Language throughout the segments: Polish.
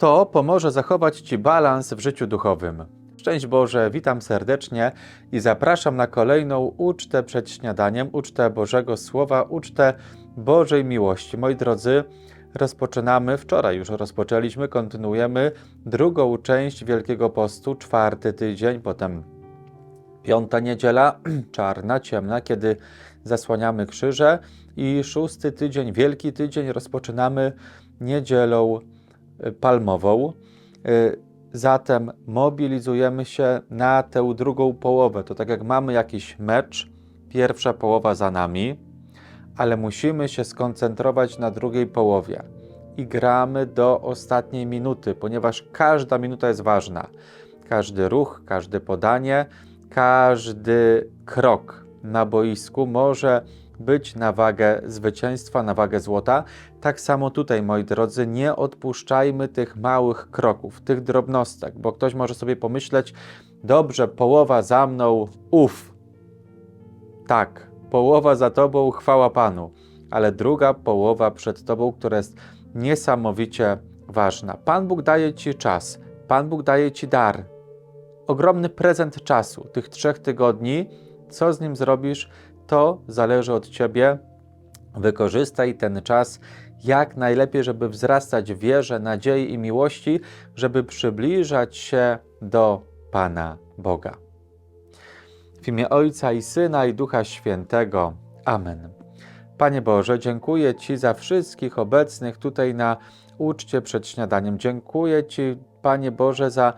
To pomoże zachować Ci balans w życiu duchowym. Szczęść Boże, witam serdecznie i zapraszam na kolejną ucztę przed śniadaniem, ucztę Bożego Słowa, ucztę Bożej Miłości. Moi drodzy, rozpoczynamy, wczoraj już rozpoczęliśmy, kontynuujemy drugą część Wielkiego Postu, czwarty tydzień, potem piąta niedziela, czarna, ciemna, kiedy zasłaniamy krzyże i szósty tydzień, Wielki Tydzień rozpoczynamy niedzielą palmową. Y, Zatem mobilizujemy się na tę drugą połowę. To tak jak mamy jakiś mecz, pierwsza połowa za nami, ale musimy się skoncentrować na drugiej połowie i gramy do ostatniej minuty, ponieważ każda minuta jest ważna. Każdy ruch, każde podanie, każdy krok na boisku może być na wagę zwycięstwa, na wagę złota. Tak samo tutaj, moi drodzy, nie odpuszczajmy tych małych kroków, tych drobnostek, bo ktoś może sobie pomyśleć, dobrze, połowa za mną, uf. Tak, połowa za tobą, chwała Panu, ale druga połowa przed tobą, która jest niesamowicie ważna. Pan Bóg daje ci czas, Pan Bóg daje ci dar, ogromny prezent czasu, tych trzech tygodni. Co z nim zrobisz, to zależy od ciebie. Wykorzystaj ten czas jak najlepiej, żeby wzrastać w wierze, nadziei i miłości, żeby przybliżać się do Pana Boga. W imię Ojca i Syna i Ducha Świętego. Amen. Panie Boże, dziękuję Ci za wszystkich obecnych tutaj na uczcie przed śniadaniem. Dziękuję Ci, Panie Boże, za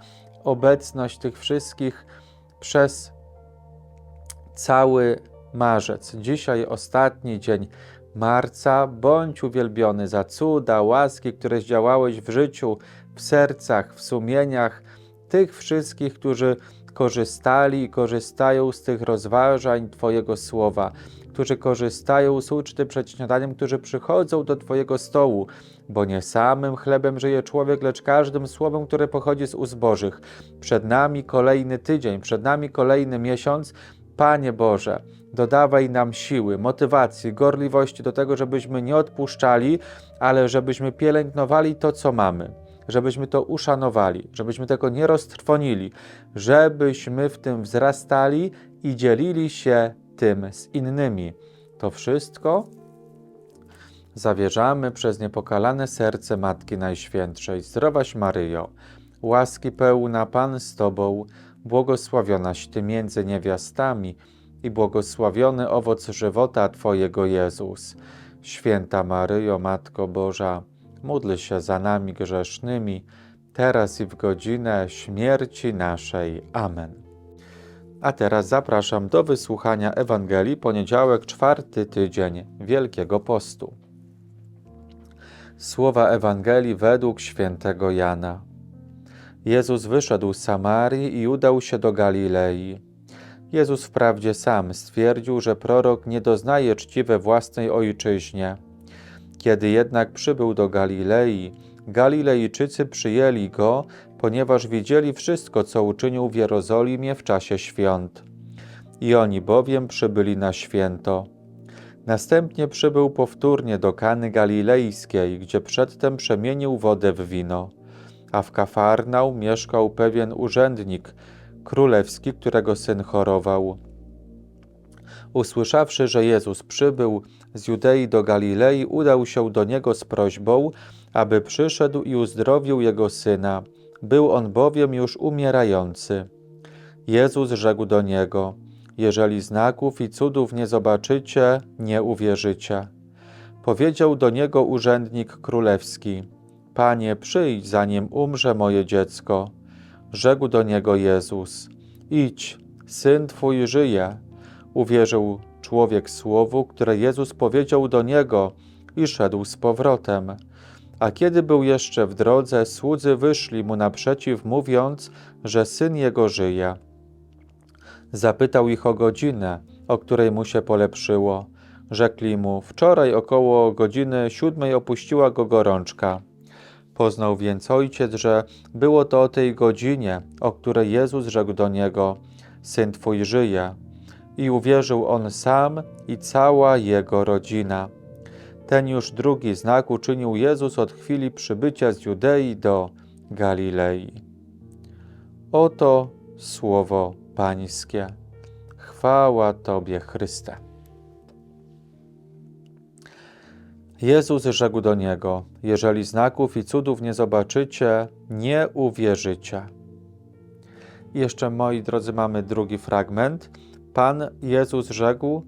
obecność tych wszystkich przez cały marzec. Dzisiaj ostatni dzień marca. Bądź uwielbiony za cuda, łaski, które zdziałałeś w życiu, w sercach, w sumieniach tych wszystkich, którzy korzystali i korzystają z tych rozważań Twojego słowa, którzy korzystają z uczty przed śniadaniem, którzy przychodzą do Twojego stołu, bo nie samym chlebem żyje człowiek, lecz każdym słowem, które pochodzi z ust Bożych. Przed nami kolejny tydzień, przed nami kolejny miesiąc. Panie Boże, dodawaj nam siły, motywacji, gorliwości do tego, żebyśmy nie odpuszczali, ale żebyśmy pielęgnowali to, co mamy, żebyśmy to uszanowali, żebyśmy tego nie roztrwonili, żebyśmy w tym wzrastali i dzielili się tym z innymi. To wszystko zawierzamy przez niepokalane serce Matki Najświętszej. Zdrowaś Maryjo, łaski pełna Pan z Tobą, błogosławionaś Ty między niewiastami i błogosławiony owoc żywota Twojego Jezus. Święta Maryjo, Matko Boża, módl się za nami grzesznymi, teraz i w godzinę śmierci naszej. Amen. A teraz zapraszam do wysłuchania Ewangelii poniedziałek, czwarty tydzień Wielkiego Postu. Słowa Ewangelii według świętego Jana. Jezus wyszedł z Samarii i udał się do Galilei. Jezus wprawdzie sam stwierdził, że prorok nie doznaje czci we własnej ojczyźnie. Kiedy jednak przybył do Galilei, Galilejczycy przyjęli go, ponieważ widzieli wszystko, co uczynił w Jerozolimie w czasie świąt. I oni bowiem przybyli na święto. Następnie przybył powtórnie do Kany Galilejskiej, gdzie przedtem przemienił wodę w wino. A w Kafarnał mieszkał pewien urzędnik królewski, którego syn chorował. Usłyszawszy, że Jezus przybył z Judei do Galilei, udał się do niego z prośbą, aby przyszedł i uzdrowił jego syna. Był on bowiem już umierający. Jezus rzekł do niego: Jeżeli znaków i cudów nie zobaczycie, nie uwierzycie. Powiedział do niego urzędnik królewski: Panie, przyjdź, zanim umrze moje dziecko. Rzekł do niego Jezus: Idź, syn twój żyje. Uwierzył człowiek słowu, które Jezus powiedział do niego i szedł z powrotem. A kiedy był jeszcze w drodze, słudzy wyszli mu naprzeciw, mówiąc, że syn jego żyje. Zapytał ich o godzinę, o której mu się polepszyło. Rzekli mu: Wczoraj około godziny siódmej opuściła go gorączka. Poznał więc ojciec, że było to o tej godzinie, o której Jezus rzekł do niego: Syn twój żyje. I uwierzył on sam i cała jego rodzina. Ten już drugi znak uczynił Jezus od chwili przybycia z Judei do Galilei. Oto słowo Pańskie. Chwała Tobie, Chryste. Jezus rzekł do niego: Jeżeli znaków i cudów nie zobaczycie, nie uwierzycie. I jeszcze, moi drodzy, mamy drugi fragment. Pan Jezus rzekł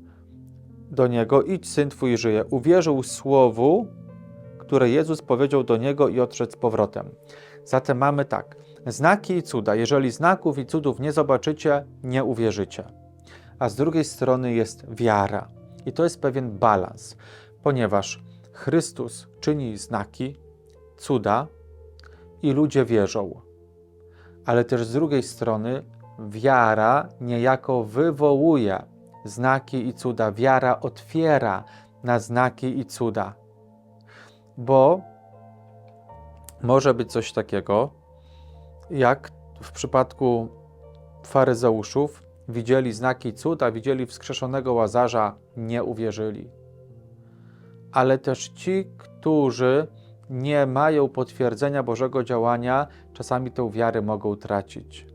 do niego: Idź, syn twój żyje. Uwierzył słowu, które Jezus powiedział do niego i odszedł z powrotem. Zatem mamy tak: znaki i cuda. Jeżeli znaków i cudów nie zobaczycie, nie uwierzycie. A z drugiej strony jest wiara. I to jest pewien balans, ponieważ Chrystus czyni znaki, cuda i ludzie wierzą. Ale też z drugiej strony wiara niejako wywołuje znaki i cuda. Wiara otwiera na znaki i cuda. Bo może być coś takiego, jak w przypadku faryzeuszów, widzieli znaki cuda, widzieli wskrzeszonego łazarza, nie uwierzyli. Ale też ci, którzy nie mają potwierdzenia Bożego działania, czasami tę wiarę mogą tracić.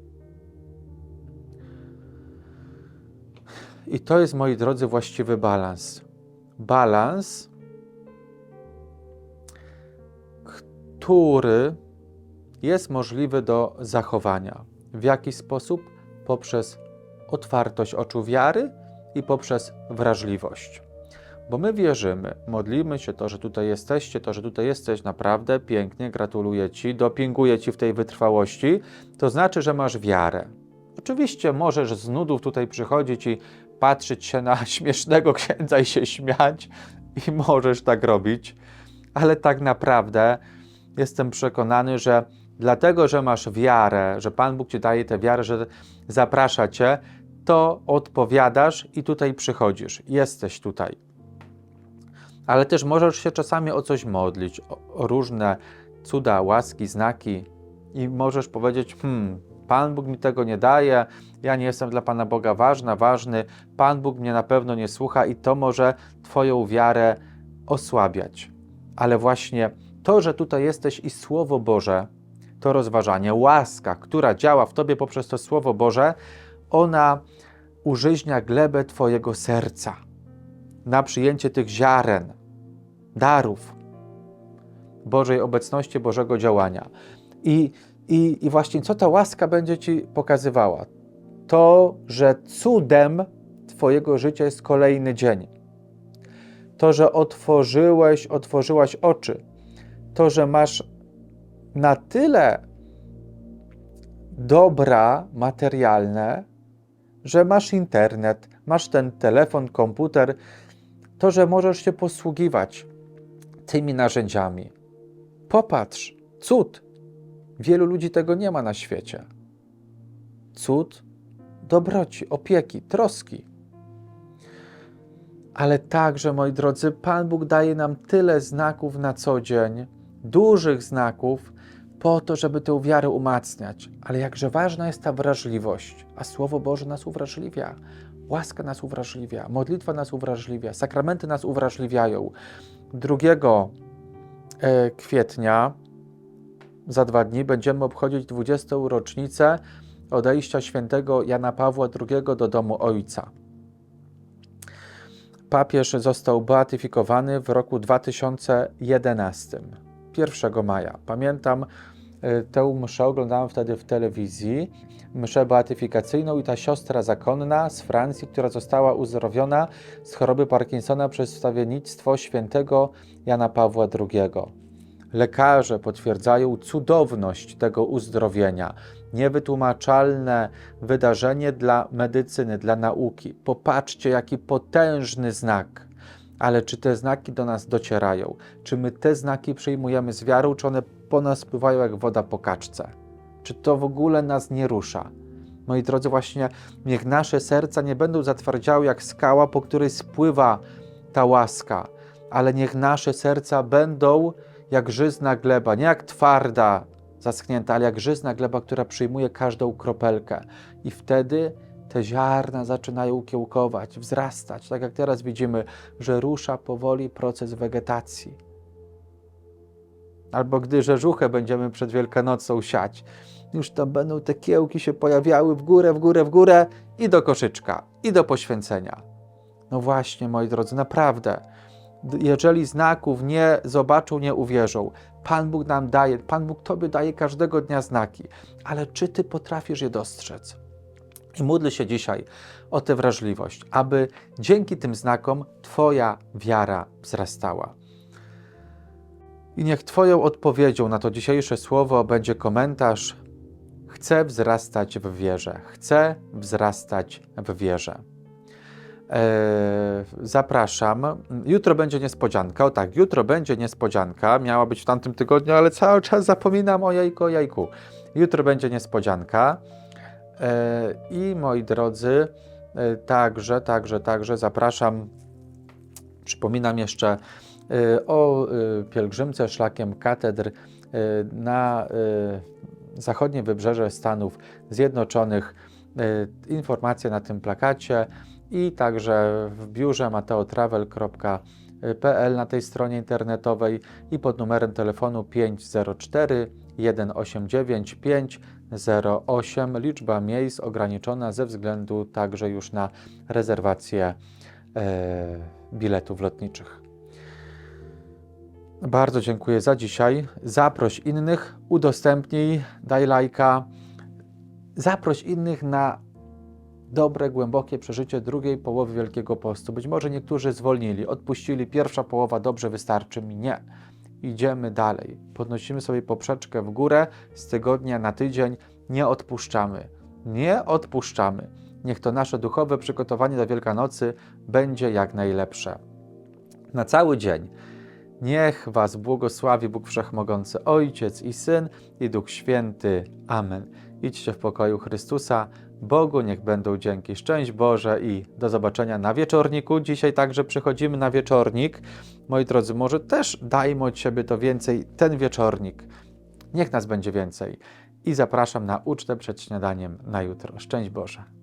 I to jest, moi drodzy, właściwy balans. Balans, który jest możliwy do zachowania. W jaki sposób? Poprzez otwartość oczu wiary i poprzez wrażliwość. Bo my wierzymy, modlimy się to, że tutaj jesteście, to, że tutaj jesteś naprawdę pięknie, gratuluję Ci, dopinguję Ci w tej wytrwałości, to znaczy, że masz wiarę. Oczywiście możesz z nudów tutaj przychodzić i patrzeć się na śmiesznego księdza i się śmiać, i możesz tak robić, ale tak naprawdę jestem przekonany, że dlatego, że masz wiarę, że Pan Bóg Ci daje tę wiarę, że zaprasza Cię, to odpowiadasz i tutaj przychodzisz. Jesteś tutaj. Ale też możesz się czasami o coś modlić, o, różne cuda, łaski, znaki i możesz powiedzieć: Hmm, Pan Bóg mi tego nie daje, ja nie jestem dla Pana Boga ważna, ważny, Pan Bóg mnie na pewno nie słucha i to może Twoją wiarę osłabiać. Ale właśnie to, że tutaj jesteś i Słowo Boże, to rozważanie, łaska, która działa w Tobie poprzez to Słowo Boże, ona użyźnia glebę Twojego serca na przyjęcie tych ziaren, darów Bożej obecności, Bożego działania. I, i, I właśnie co ta łaska będzie Ci pokazywała? To, że cudem Twojego życia jest kolejny dzień. To, że otworzyłeś, otworzyłaś oczy. To, że masz na tyle dobra materialne, że masz internet, masz ten telefon, komputer, to, że możesz się posługiwać tymi narzędziami. Popatrz, cud. Wielu ludzi tego nie ma na świecie. Cud dobroci, opieki, troski. Ale także, moi drodzy, Pan Bóg daje nam tyle znaków na co dzień, dużych znaków, po to, żeby tę wiarę umacniać. Ale jakże ważna jest ta wrażliwość, a Słowo Boże nas uwrażliwia. Łaska nas uwrażliwia, modlitwa nas uwrażliwia, sakramenty nas uwrażliwiają. 2 e, kwietnia, za dwa dni, będziemy obchodzić 20. rocznicę odejścia świętego Jana Pawła II do domu Ojca. Papież został beatyfikowany w roku 2011, 1 maja. Pamiętam tę mszę, oglądałem wtedy w telewizji, mszę beatyfikacyjną i ta siostra zakonna z Francji, która została uzdrowiona z choroby Parkinsona przez wstawiennictwo świętego Jana Pawła II. Lekarze potwierdzają cudowność tego uzdrowienia, niewytłumaczalne wydarzenie dla medycyny, dla nauki. Popatrzcie, jaki potężny znak. Ale czy te znaki do nas docierają? Czy my te znaki przyjmujemy z wiarą, czy one po nas pływają jak woda po kaczce? Czy to w ogóle nas nie rusza? Moi drodzy, właśnie niech nasze serca nie będą zatwardziały jak skała, po której spływa ta łaska, ale niech nasze serca będą jak żyzna gleba, nie jak twarda, zaschnięta, ale jak żyzna gleba, która przyjmuje każdą kropelkę. I wtedy te ziarna zaczynają kiełkować, wzrastać, tak jak teraz widzimy, że rusza powoli proces wegetacji. Albo gdy rzeżuchę będziemy przed Wielkanocą siać. Już tam będą te kiełki się pojawiały w górę, w górę, w górę i do koszyczka, i do poświęcenia. No właśnie, moi drodzy, naprawdę. Jeżeli znaków nie zobaczą, nie uwierzą. Pan Bóg nam daje, Pan Bóg Tobie daje każdego dnia znaki, ale czy Ty potrafisz je dostrzec? I módlę się dzisiaj o tę wrażliwość, aby dzięki tym znakom Twoja wiara wzrastała. I niech Twoją odpowiedzią na to dzisiejsze słowo będzie komentarz: Chcę wzrastać w wierze, chcę wzrastać w wierze. Eee, zapraszam. Jutro będzie niespodzianka. O tak, jutro będzie niespodzianka. Miała być w tamtym tygodniu, ale cały czas zapominam o jajku, o jajku. Jutro będzie niespodzianka. Eee, I moi drodzy, e, także, także, także zapraszam. Przypominam jeszcze e, o e, pielgrzymce szlakiem katedr e, na zachodnie wybrzeże Stanów Zjednoczonych. Informacje na tym plakacie i także w biurze mateotravel.pl na tej stronie internetowej i pod numerem telefonu 504 189 508. Liczba miejsc ograniczona ze względu także już na rezerwację biletów lotniczych. Bardzo dziękuję za dzisiaj. Zaproś innych, udostępnij, daj lajka. Zaproś innych na dobre, głębokie przeżycie drugiej połowy Wielkiego Postu. Być może niektórzy zwolnili, odpuścili, pierwsza połowa dobrze wystarczy mi. Nie. Idziemy dalej. Podnosimy sobie poprzeczkę w górę z tygodnia na tydzień. Nie odpuszczamy. Nie odpuszczamy. Niech to nasze duchowe przygotowanie do Wielkanocy będzie jak najlepsze. Na cały dzień. Niech Was błogosławi Bóg Wszechmogący, Ojciec i Syn i Duch Święty. Amen. Idźcie w pokoju Chrystusa. Bogu niech będą dzięki. Szczęść Boże i do zobaczenia na wieczorniku. Dzisiaj także przychodzimy na wieczornik. Moi drodzy, może też dajmy od siebie to więcej ten wieczornik. Niech nas będzie więcej. I zapraszam na ucztę przed śniadaniem na jutro. Szczęść Boże.